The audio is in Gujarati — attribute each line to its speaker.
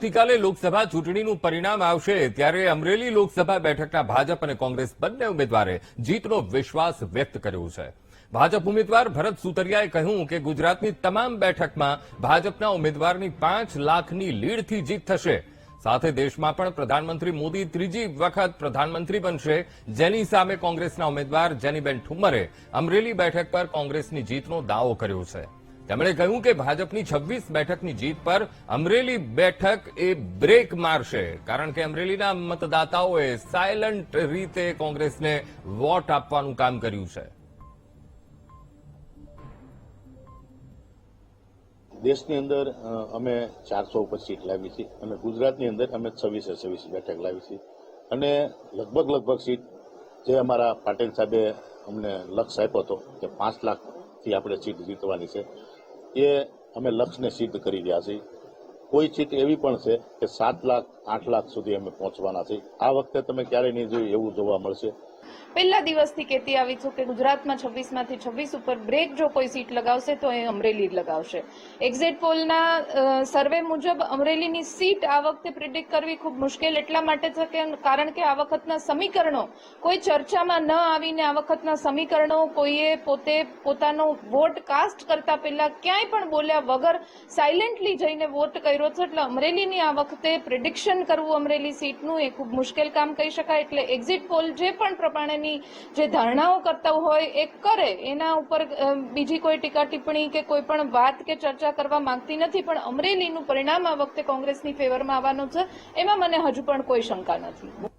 Speaker 1: આવતીકાલે લોકસભા ચૂંટણીનું પરિણામ આવશે ત્યારે અમરેલી લોકસભા બેઠકના ભાજપ અને કોંગ્રેસ બંને ઉમેદવારે જીતનો વિશ્વાસ વ્યક્ત કર્યો છે. ભાજપ ઉમેદવાર ભરત સુતરિયાએ કહ્યું કે ગુજરાતની તમામ બેઠકમાં ભાજપના ઉમેદવારની પાંચ લાખની લીડથી જીત થશે. સાથે દેશમાં પણ પ્રધાનમંત્રી મોદી ત્રીજી વખત પ્રધાનમંત્રી બનશે. જેની સામે કોંગ્રેસના ઉમેદવાર જેનીબેન ઠુમ્મરે અમરેલી બેઠક પર કોંગ્રેસની જીતનો દાવો કર્યો છે. તેમણે કહ્યું કે ભાજપની છવ્વીસ બેઠકની જીત પર અમરેલી બેઠક એ બ્રેક મારશે, કારણ કે અમરેલીના મતદાતાઓએ સાયલન્ટ રીતે કોંગ્રેસને વોટ આપવાનું કામ કર્યું છે.
Speaker 2: દેશની અંદર અમે ચારસો ઉપર સીટ લાવી છે અને ગુજરાતની અંદર અમે છવ્વીસે છવ્વીસ બેઠક લાવી છે. અને લગભગ લગભગ સીટ જે અમારા પાટીલ સાહેબે અમને લક્ષ્ય આપ્યો હતો કે પાંચ લાખથી આપણે સીટ જીતવાની છે. એ અમે લક્ષ્યને સિદ્ધ કરી રહ્યા છીએ. કોઈ ચીટ એવી પણ છે કે સાત લાખ આઠ લાખ સુધી અમે પહોંચવાના છીએ. આ વખતે તમે ક્યારેય નહીં જોયું, એવું જોવા મળશે.
Speaker 3: પહેલા દિવસથી કહેતી આવી છું કે ગુજરાતમાં છવ્વીસમાંથી છવ્વીસ ઉપર બ્રેક જો કોઈ સીટ લગાવશે તો એ અમરેલી લગાવશે. એક્ઝિટ પોલના સર્વે મુજબ અમરેલીની સીટ આ વખતે પ્રિડિક્ટ કરવી ખૂબ મુશ્કેલ એટલા માટે છે કે, કારણ કે આ વખતના સમીકરણો કોઈ ચર્ચામાં ન આવીને આ વખતના સમીકરણો કોઈએ પોતે પોતાનો વોટ કાસ્ટ કરતા પહેલા ક્યાંય પણ બોલ્યા વગર સાયલેન્ટલી જઈને વોટ કર્યો છે. એટલે અમરેલીની આ વખતે પ્રિડિક્શન કરવું અમરેલી સીટનું એ ખૂબ મુશ્કેલ કામ કહી શકાય. એટલે એક્ઝિટ પોલ જે પણ પ્રમાણેની જે ધારણાઓ કરતા હોય એ કરે, એના ઉપર બીજી કોઈ ટીકા ટિપ્પણી કે કોઈ પણ વાત કે ચર્ચા કરવા માંગતી નથી, પણ અમરેલીનું પરિણામ આ વખતે કોંગ્રેસની ફેવરમાં આવવાનું છે, એમાં મને હજુ પણ કોઈ શંકા નથી.